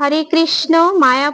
হরে কৃষ্ণ মায়া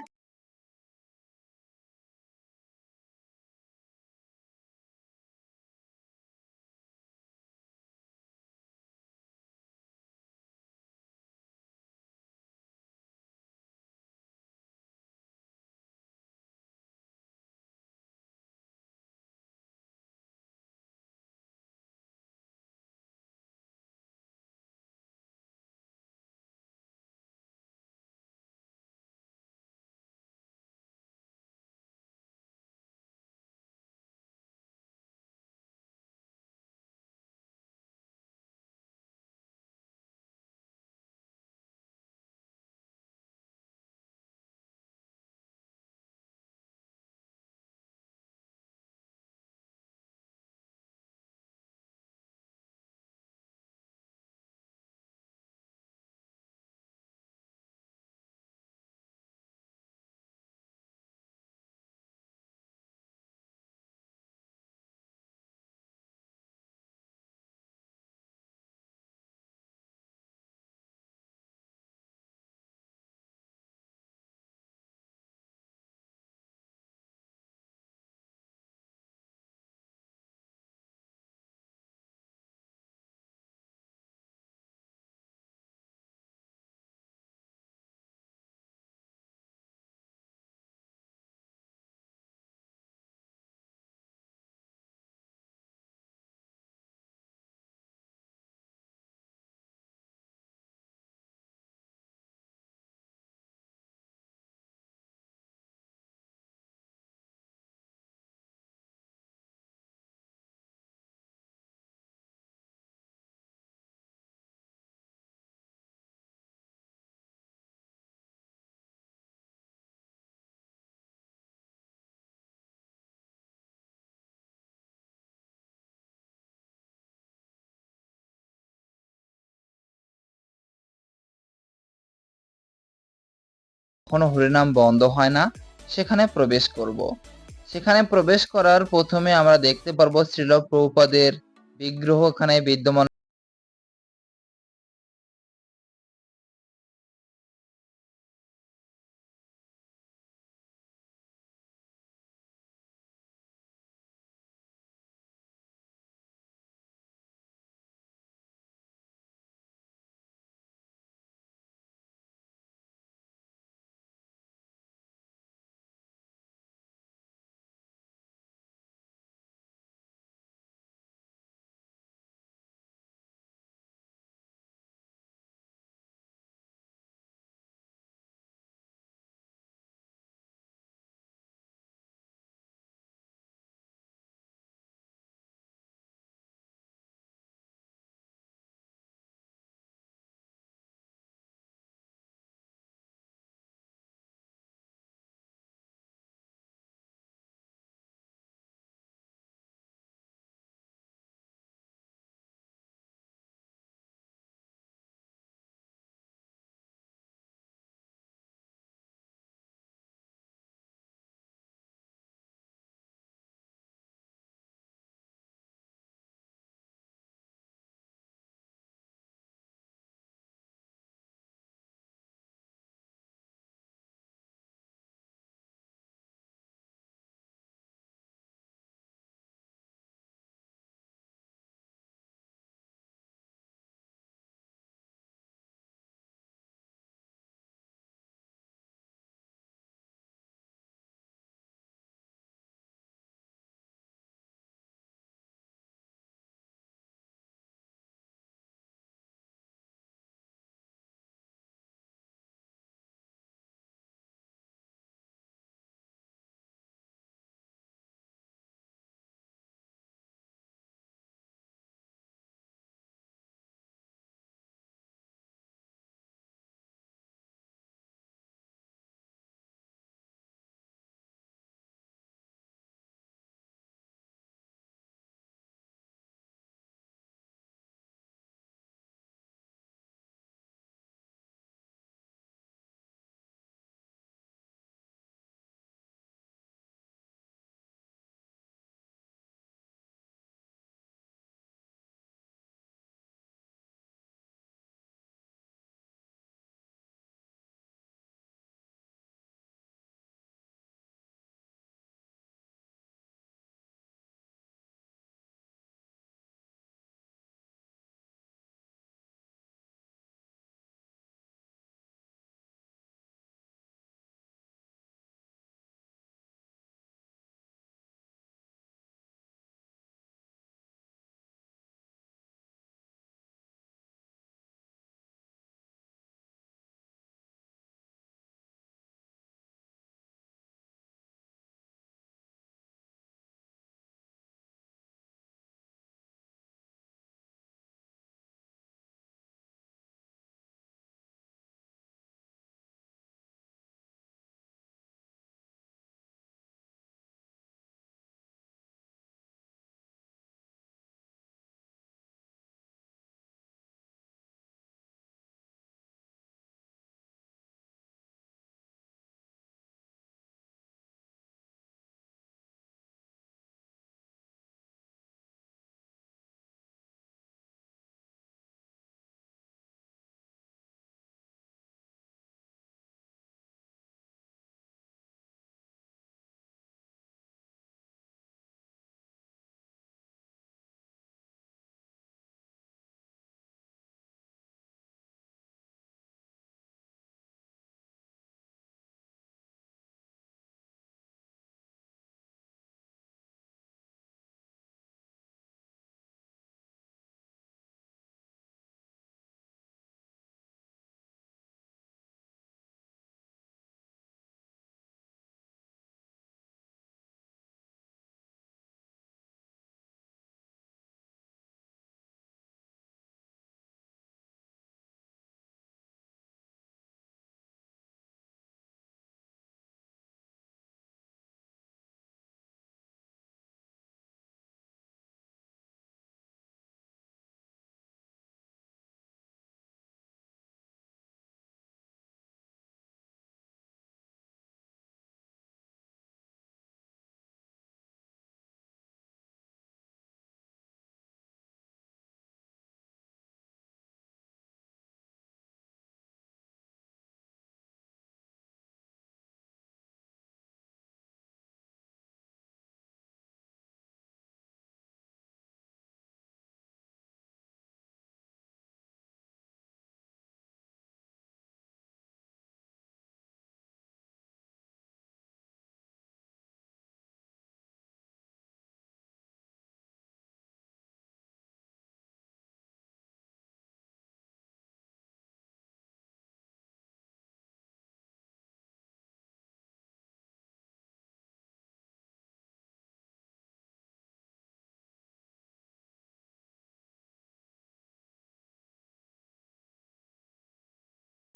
কখনো হরিনাম বন্ধ হয় না, সেখানে প্রবেশ করব। সেখানে প্রবেশ করার প্রথমে আমরা দেখতে পারব শ্রীল প্রভুপাদের বিগ্রহ ওখানে বিদ্যমান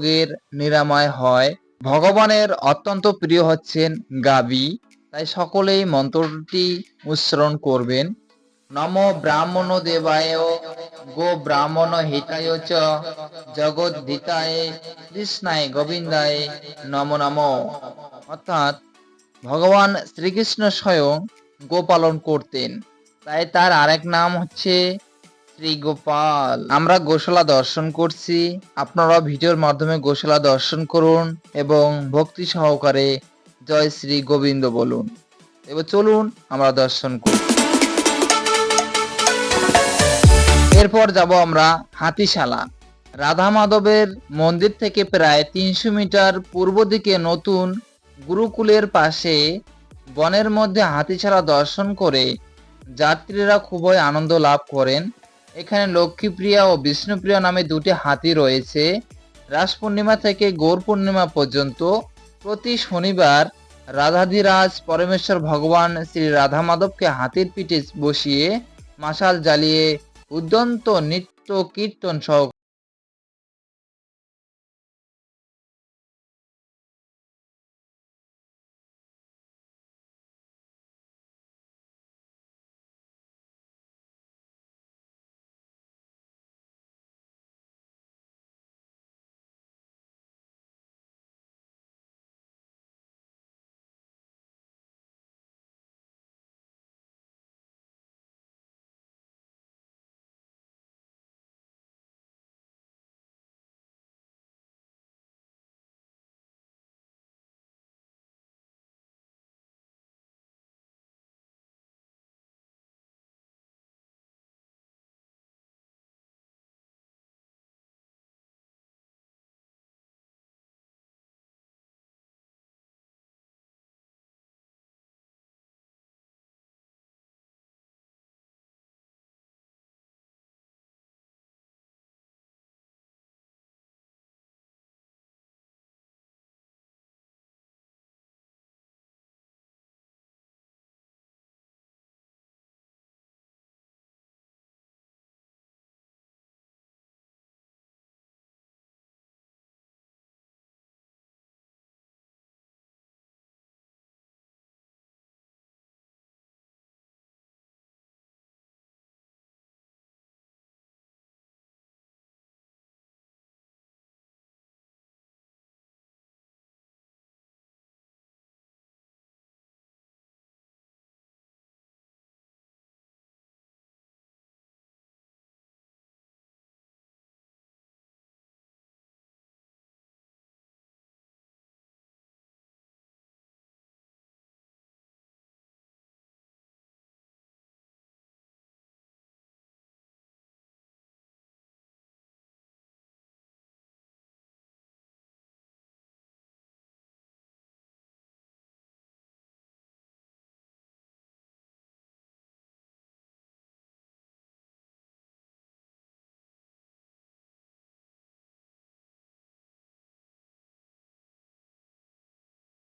রোগের নিরাময় হয়। ভগবানের অত্যন্ত প্রিয় হচ্ছেন গাবি, তাই সকলেই মন্ত্রটি উচ্চারণ করবেন। নম ব্রাহ্মণ দেবায়, গো ব্রাহ্মণ হিতায় চ জগদ্ধিতায় কৃষ্ণায় গোবিন্দায়, নম নম। অর্থাৎ ভগবান শ্রীকৃষ্ণ স্বয়ং গোপালন করতেন। তাই তার আরেক নাম হচ্ছে শ্রী গোপাল আমরা গোশালা দর্শন করছি। আপনারা ভিডিওর মাধ্যমে গোশালা দর্শন করুন এবং ভক্তি সহকারে জয় শ্রী গোবিন্দ বলুন। এবার চলুন আমরা দর্শন করি। এরপর যাব আমরা হাতিশালা। রাধা মাধবের মন্দির থেকে প্রায় তিনশো মিটার পূর্ব দিকে নতুন গুরুকুলের পাশে বনের মধ্যে হাতিশালা দর্শন করে যাত্রীরা খুবই আনন্দ লাভ করেন। এখানে লক্ষ্মীপ্রিয়া ও বিষ্ণুপ্রিয়া নামে দুটি হাতি রয়েছে। রাস পূর্ণিমা থেকে গৌর পূর্ণিমা পর্যন্ত প্রতি শনিবার রাধাধিরাজ পরমেশ্বর ভগবান শ্রী রাধা মাধবকে হাতির পিঠে বসিয়ে মাসাল জ্বালিয়ে উদ্যন্ত নৃত্য কীর্তন সহ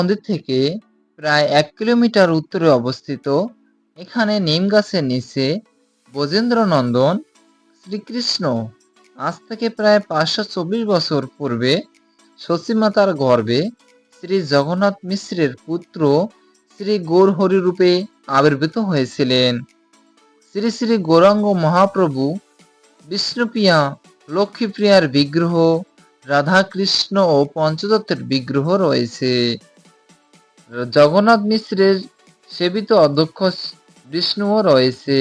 মন্দির থেকে প্রায় এক কিলোমিটার উত্তরে অবস্থিত। এখানে নিম গাছের নিচে বজেন্দ্র নন্দন শ্রীকৃষ্ণ আজ থেকে প্রায় পাঁচশো চব্বিশ বছর পূর্বে শচীমাতার গর্ভে শ্রী জগন্নাথ মিশ্রের পুত্র শ্রী গৌরহরি রূপে আবির্ভূত হয়েছিলেন। শ্রী শ্রী গৌরাঙ্গ মহাপ্রভু বিষ্ণুপ্রিয়া লক্ষ্মীপ্রিয়ার বিগ্রহ, রাধাকৃষ্ণ ও পঞ্চদত্তের বিগ্রহ রয়েছে। জগন্নাথ মিশ্রের সেবিত অধ্যক্ষ বিষ্ণুও রয়েছে।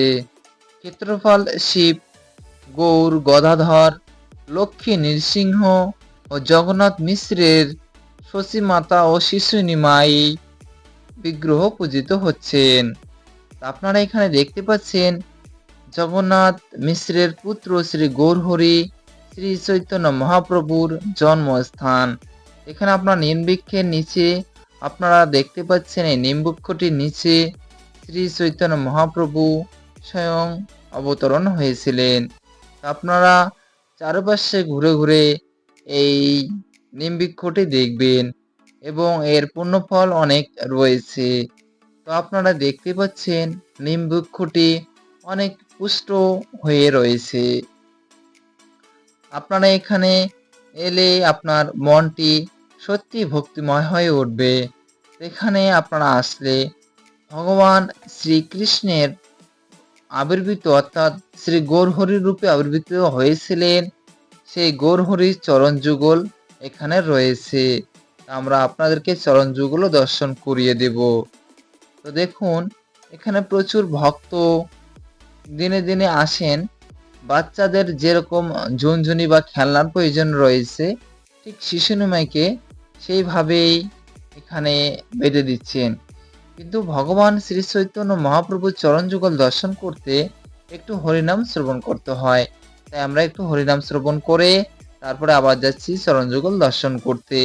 ক্ষেত্রফল শিব, গৌর, গদাধর, লক্ষ্মী, নৃসিংহ ও জগন্নাথ মিশ্রের শশী মাতা ও শিশু নিমাই বিগ্রহ পূজিত হচ্ছেন। আপনারা এখানে দেখতে পাচ্ছেন, জগন্নাথ মিশ্রের পুত্র শ্রী গৌরহরি, শ্রী চৈতন্য মহাপ্রভুর জন্মস্থান। এখানে আপনার নির্বৃক্ষের নিচে আপনারা দেখতে পাচ্ছেন এই নিম্বক্ষটির নিচে শ্রী চৈতন্য মহাপ্রভু স্বয়ং অবতরণ হয়েছিলেন। আপনারা চারপাশে ঘুরে ঘুরে এই নিম্বৃক্ষটি দেখবেন এবং এর পুণ্যফল অনেক রয়েছে। তো আপনারা দেখতে পাচ্ছেন নিম্বৃক্ষটি অনেক পুষ্ট হয়ে রয়েছে। আপনারা এখানে এলে আপনার মনটি সত্যি ভক্তিময় হয়ে উঠবে। এখানে আপনারা আসলে ভগবান শ্রীকৃষ্ণের আবির্ভূত, অর্থাৎ শ্রী গৌরহরির রূপে আবির্ভূত হয়েছিলেন। সেই গৌরহরির চরণ যুগল এখানে রয়েছে। আমরা আপনাদেরকে চরণ যুগলও দর্শন করিয়ে দেব। তো দেখুন, এখানে প্রচুর ভক্ত দিনে দিনে আসেন। বাচ্চাদের যেরকম ঝুনঝুনি বা খেলনার প্রয়োজন রয়েছে, ঠিক শিশু নিমাইকে সেইভাবেই এখানে বেঁধে দিচ্ছেন। কিন্তু ভগবান শ্রী চৈতন্য মহাপ্রভুর চরণ যুগল দর্শন করতে একটু হরিনাম শ্রবণ করতে হয়। তাই আমরা একটু হরিনাম শ্রবণ করে তারপরে আবার যাচ্ছি চরণ যুগল দর্শন করতে।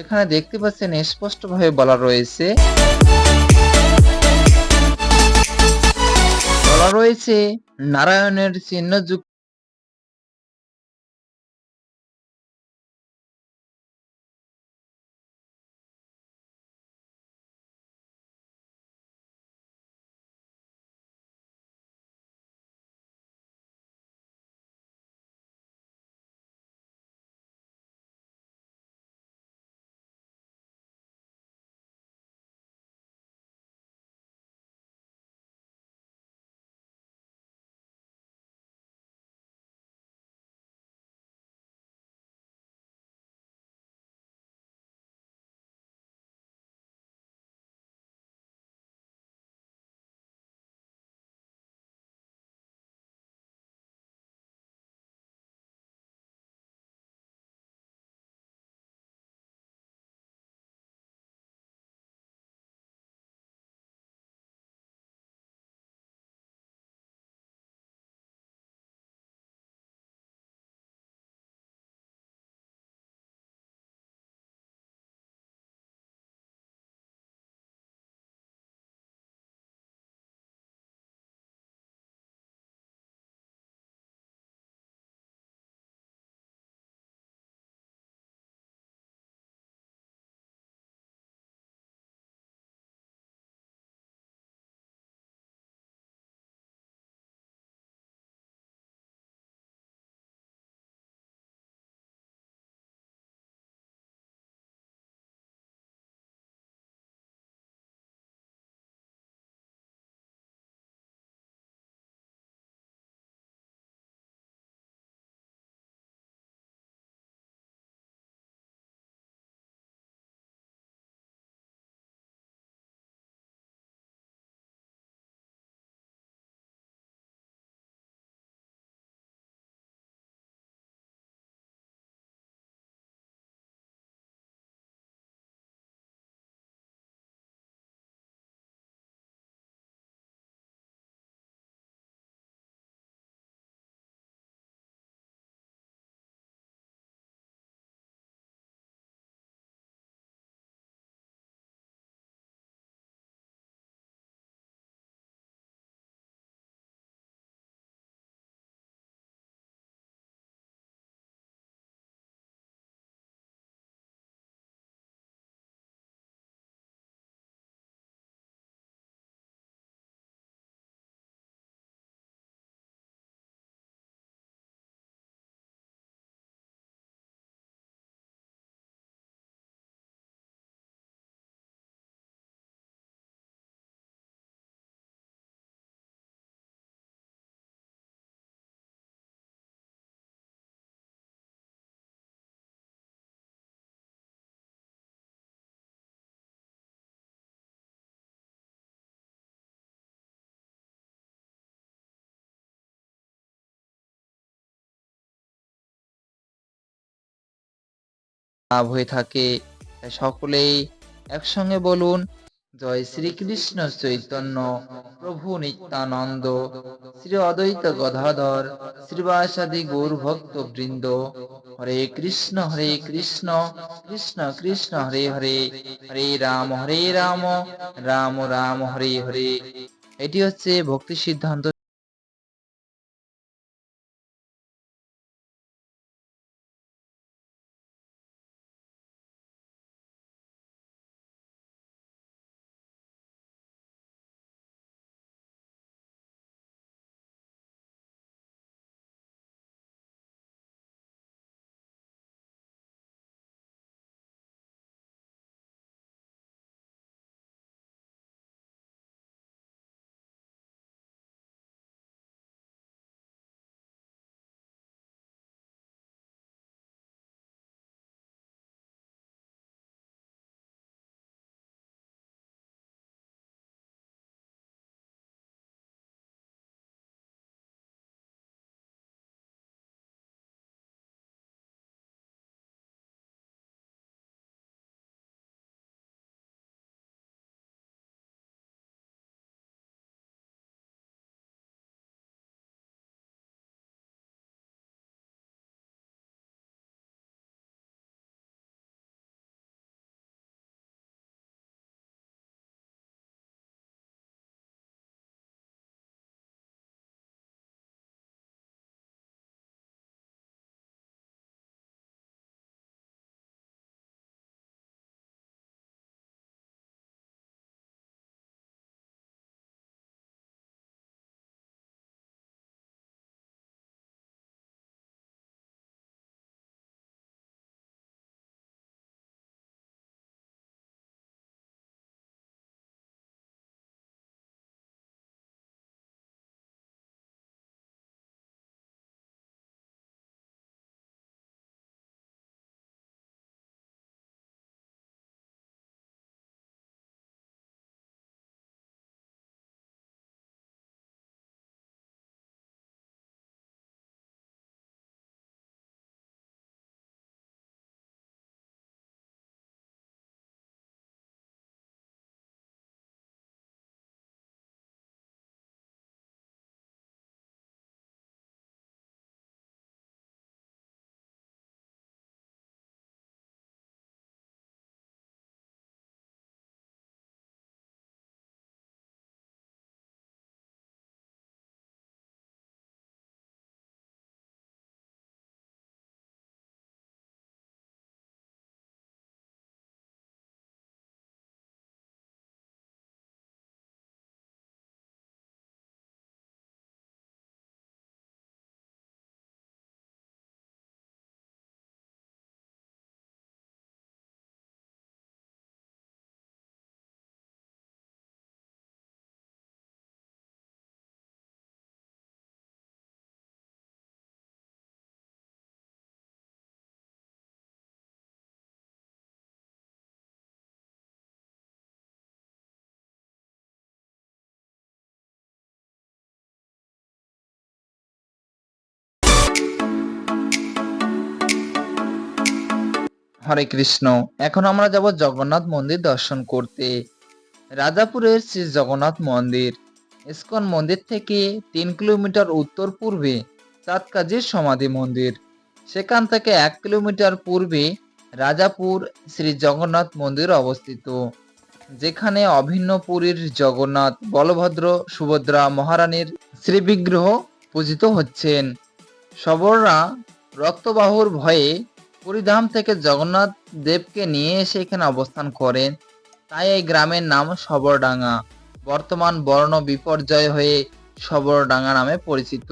এখানে দেখতে পাচ্ছেন স্পষ্টভাবে বলা রয়েছে বলা রয়েছে, নারায়ণের চিহ্ন লাভ হয়ে থাকে। সকলেই একসঙ্গে বলুন, জয় শ্রীকৃষ্ণ চৈতন্য, প্রভু নিত্যানন্দ, শ্রী অদ্বৈত গদাধর, শ্রীবাসাদি গৌর ভক্ত বৃন্দ। হরে কৃষ্ণ হরে কৃষ্ণ কৃষ্ণ কৃষ্ণ, হরে হরে হরে রাম হরে রাম রাম রাম, হরে হরে। এটি হচ্ছে ভক্তি সিদ্ধান্ত হরে কৃষ্ণ। এখন আমরা যাব জগন্নাথ মন্দির দর্শন করতে। রাজাপুরের শ্রী জগন্নাথ মন্দির। ইস্কন মন্দির থেকে তিন কিলোমিটার উত্তর পূর্বে চাঁদকাজির সমাধি মন্দির। সেখান থেকে এক কিলোমিটার পূর্বে রাজাপুর শ্রী জগন্নাথ মন্দির অবস্থিত। যেখানে অভিন্ন পুরীর জগন্নাথ, বলভদ্র, সুভদ্রা মহারানীর শ্রীবিগ্রহ পূজিত হচ্ছেন। সবররা রক্তবাহুর ভয়ে পুরীধাম থেকে জগন্নাথ দেবকে নিয়ে এসে এখানে অবস্থান করেন। তাই এই গ্রামের নাম সবরডাঙ্গা। বর্তমান বর্ণ বিপর্যয় হয়ে সবরডাঙ্গা নামে পরিচিত।